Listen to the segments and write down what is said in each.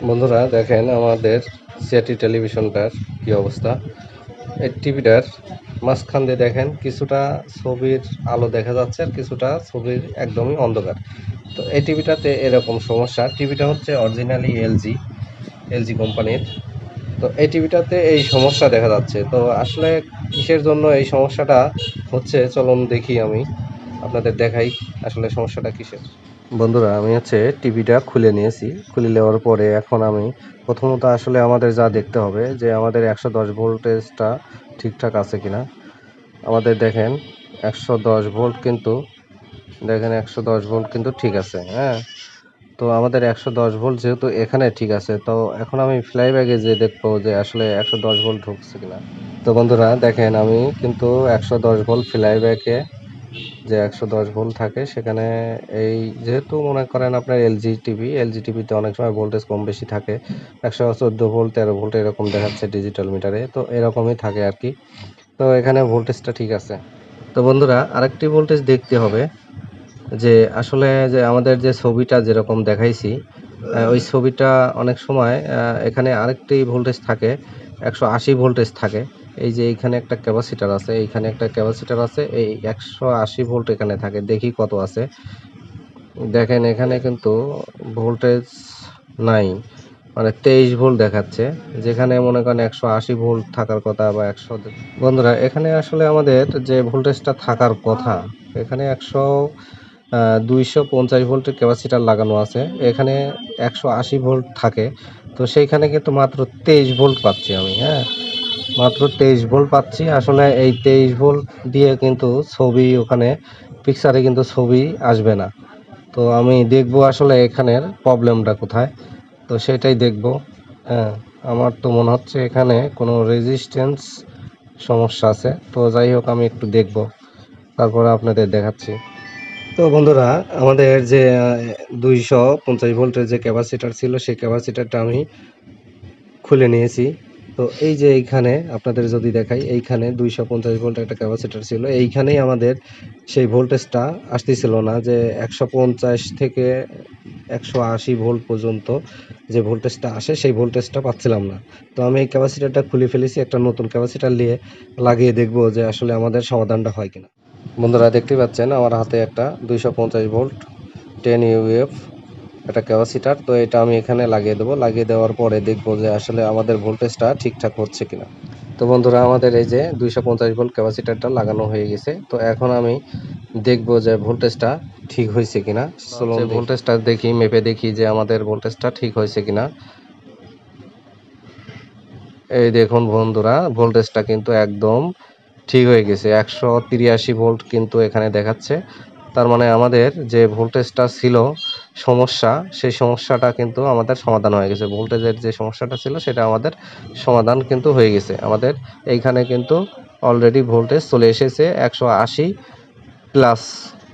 বন্ধুরা, দেখেন আমাদের সিআরটি টেলিভিশনটার কি অবস্থা। এই টিভিটার মাঝখান দিয়ে দেখেন, কিছুটা ছবির আলো দেখা যাচ্ছে আর কিছুটা ছবির একদমই অন্ধকার। তো এই টিভিটাতে এরকম সমস্যা। টিভিটা হচ্ছে অরিজিনালি এলজি এলজি কোম্পানির। তো এই টিভিটাতে এই সমস্যা দেখা যাচ্ছে। তো আসলে কিসের জন্য এই সমস্যাটা হচ্ছে? চলুন দেখি আমি, আপনাদের দেখাই আসলে সমস্যাটা কিসের। বন্ধুরা, আমি হচ্ছে টিভিটা খুলে নিয়েছি। খুলে নেওয়ার পরে এখন আমি প্রথমত আসলে আমাদের যা দেখতে হবে যে আমাদের একশো দশ ভোল্টেজটা ঠিকঠাক আছে কিনা। আমাদের দেখেন, একশো দশ ভোল্ট কিন্তু, দেখেন একশো দশ ভোল্ট কিন্তু ঠিক আছে হ্যাঁ? তো আমাদের একশো দশ ভোল্ট যেহেতু এখানে ঠিক আছে, তো এখন আমি ফ্লাই ব্যাগে যে দেখব যে আসলে একশো দশ ভোল্ট ঢুকছে কিনা। তো বন্ধুরা, দেখেন আমি কিন্তু একশো দশ ভোল্ট ফ্লাই ব্যাগে যে একশো দশ ভোল্ট থাকে, সেখানে এই যেহেতু মনে করেন আপনার এলজি টিভি, এলজি টিভিতে অনেক সময় ভোল্টেজ কম বেশি থাকে, একশো চোদ্দ ভোল্ট, তেরো ভোল্ট এরকম দেখাচ্ছে ডিজিটাল মিটারে তো এরকমই থাকে আর কি। তো এখানে ভোল্টেজটা ঠিক আছে। তো বন্ধুরা, আরেকটি ভোল্টেজ দেখতে হবে, যে আসলে যে আমাদের যে ছবিটা যেরকম দেখাইছি ওই ছবিটা অনেক সময় এখানে আরেকটি ভোল্টেজ থাকে, একশো আশি ভোল্টেজ থাকে। এই যে এইখানে একটা ক্যাপাসিটার আছে, এইখানে একটা ক্যাপাসিটার আছে, এই একশো আশি ভোল্ট এখানে থাকে, দেখি কত আছে। দেখেন এখানে কিন্তু ভোল্টেজ নাই মানে তেইশ ভোল্ট দেখাচ্ছে, যেখানে মনে করেন একশো আশি ভোল্ট থাকার কথা বা একশো, বন্ধুরা, এখানে আসলে আমাদের যে ভোল্টেজটা থাকার কথা, এখানে একশো দুইশো পঞ্চাশ ভোল্টের ক্যাপাসিটার লাগানো আছে, এখানে একশো আশি ভোল্ট থাকে, তো সেইখানে কিন্তু মাত্র তেইশ ভোল্ট পাচ্ছি আমি হ্যাঁ। মাত্র তেইশ ভোল্ট পাচ্ছি। আসলে এই তেইশ ভোল্ট দিয়ে কিন্তু ছবি ওখানে পিকচারে কিন্তু ছবি আসবে না। তো আমি দেখব আসলে এখানের প্রবলেমটা কোথায়। তো সেটাই দেখব। হ্যাঁ আমার তো মনে হচ্ছে এখানে কোনো রেজিস্ট্যান্স সমস্যা আছে। তো যাই হোক, আমি একটু দেখব। তারপরে আপনাদের দেখাচ্ছি। তো বন্ধুরা, আমাদের যে দুইশো পঞ্চাশ ভোল্টের যে ক্যাপাসিটার ছিল, সেই ক্যাপাসিটারটা আমি খুলে নিয়েছি। তো এই যে এইখানে আপনাদের যদি দেখাই, এইখানে দুইশো পঞ্চাশ ভোল্ট একটা ক্যাপাসিটার ছিল। এইখানেই আমাদের সেই ভোল্টেজটা আসতেছিল না যে একশো পঞ্চাশ থেকে একশো আশি ভোল্ট পর্যন্ত যে ভোল্টেজটা আসে, সেই ভোল্টেজটা পাচ্ছিলাম না। তো আমি এই ক্যাপাসিটারটা খুলে ফেলেছি, একটা নতুন ক্যাপাসিটার নিয়ে লাগিয়ে দেখব যে আসলে আমাদের সমাধানটা হয় কিনা। বন্ধুরা দেখতে পাচ্ছেন, আমার হাতে একটা দুইশো পঞ্চাশ ভোল্ট টেন ইউএফ একটা ক্যাপাসিটার তো এটা আমি এখানে লাগিয়ে দেবো। লাগিয়ে দেওয়ার পরে দেখব যে আসলে আমাদের ভোল্টেজটা ঠিকঠাক হচ্ছে কিনা। তো বন্ধুরা আমাদের এই যে দুইশো পঞ্চাশ ভোল্ট ক্যাপাসিটারটা লাগানো হয়ে গেছে। তো এখন আমি দেখব যে ভোল্টেজটা ঠিক হয়েছে কিনা। চলুন ভোল্টেজটা দেখি মেপে দেখি যে আমাদের ভোল্টেজটা ঠিক হয়েছে কিনা। এই দেখুন বন্ধুরা ভোল্টেজটা কিন্তু একদম ঠিক হয়ে গেছে। একশো তিরিয়াশি ভোল্ট কিন্তু এখানে দেখাচ্ছে। তার মানে আমাদের যে ভোল্টেজটা ছিল সমস্যা, সেই সমস্যাটা কিন্তু আমাদের সমাধান হয়ে গেছে। ভোল্টেজের যে সমস্যাটা ছিল, সেটা আমাদের সমাধান কিন্তু হয়ে গেছে। আমাদের এইখানে কিন্তু অলরেডি ভোল্টেজ চলে এসেছে, একশো আশি প্লাস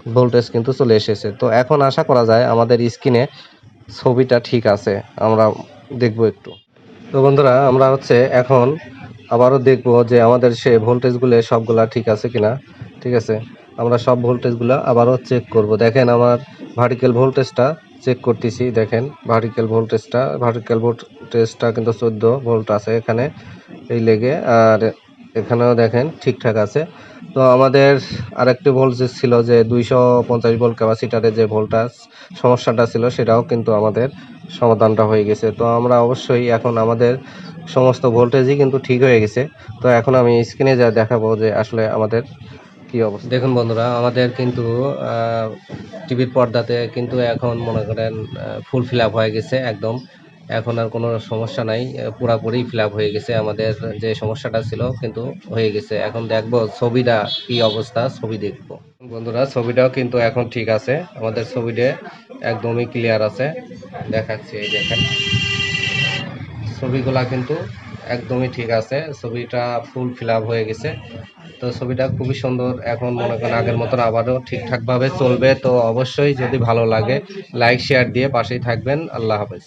ভোল্টেজ কিন্তু চলে এসেছে। তো এখন আশা করা যায় আমাদের স্ক্রিনে ছবিটা ঠিক আছে, আমরা দেখব একটু। তো বন্ধুরা, আমরা হচ্ছে এখন আবারও দেখব যে আমাদের সে ভোল্টেজগুলো সবগুলা ঠিক আছে কিনা। ঠিক আছে? আমরা সব ভোল্টেজগুলো আবারও চেক করব। দেখেন আমার ভার্টিক্যাল ভোল্টেজটা চেক করতেছি, দেখেন ভার্টিক্যাল ভোল্টেজটা ভার্টিক্যাল ভোল্টেজটা কিন্তু চোদ্দ ভোল্ট আছে এখানে এই লেগে, আর এখানেও দেখেন ঠিকঠাক আছে। তো আমাদের আরেকটি ভোল্টেজ ছিল যে দুইশো পঞ্চাশ ভোল্ট ক্যাপাসিটারে যে ভোল্টাস সমস্যাটা ছিল সেটাও কিন্তু আমাদের সমাধানটা হয়ে গেছে। তো আমরা অবশ্যই এখন আমাদের সমস্ত ভোল্টেজই কিন্তু ঠিক হয়ে গেছে। তো এখন আমি স্ক্রিনে যা দেখাবো যে আসলে আমাদের কি অবস্থা? দেখুন বন্ধুরা, আমাদের কিন্তু টিভির পর্দাতে কিন্তু এখন মনে করেন ফুল ফিল হয়ে গেছে একদম। এখন আর কোনো সমস্যা নাই, পুরাপুরি ফিল হয়ে গেছে। আমাদের যে সমস্যাটা ছিল কিন্তু হয়ে গেছে। এখন দেখব ছবিটা কি অবস্থা, ছবি দেখব। বন্ধুরা, ছবিটাও কিন্তু এখন ঠিক আছে। আমাদের ছবিটা একদমই ক্লিয়ার আছে। দেখাচ্ছি, এই দেখেন। ছবিগুলা কিন্তু একদমই ঠিক আছে। ছবিটা ফুল ফিল হয়ে গেছে। তো ছবিটা খুবই সুন্দর। এখন মনে করেন আগের মতন আবারও ঠিকঠাকভাবে চলবে। তো অবশ্যই যদি ভালো লাগে লাইক শেয়ার দিয়ে পাশেই থাকবেন। আল্লাহ হাফেজ।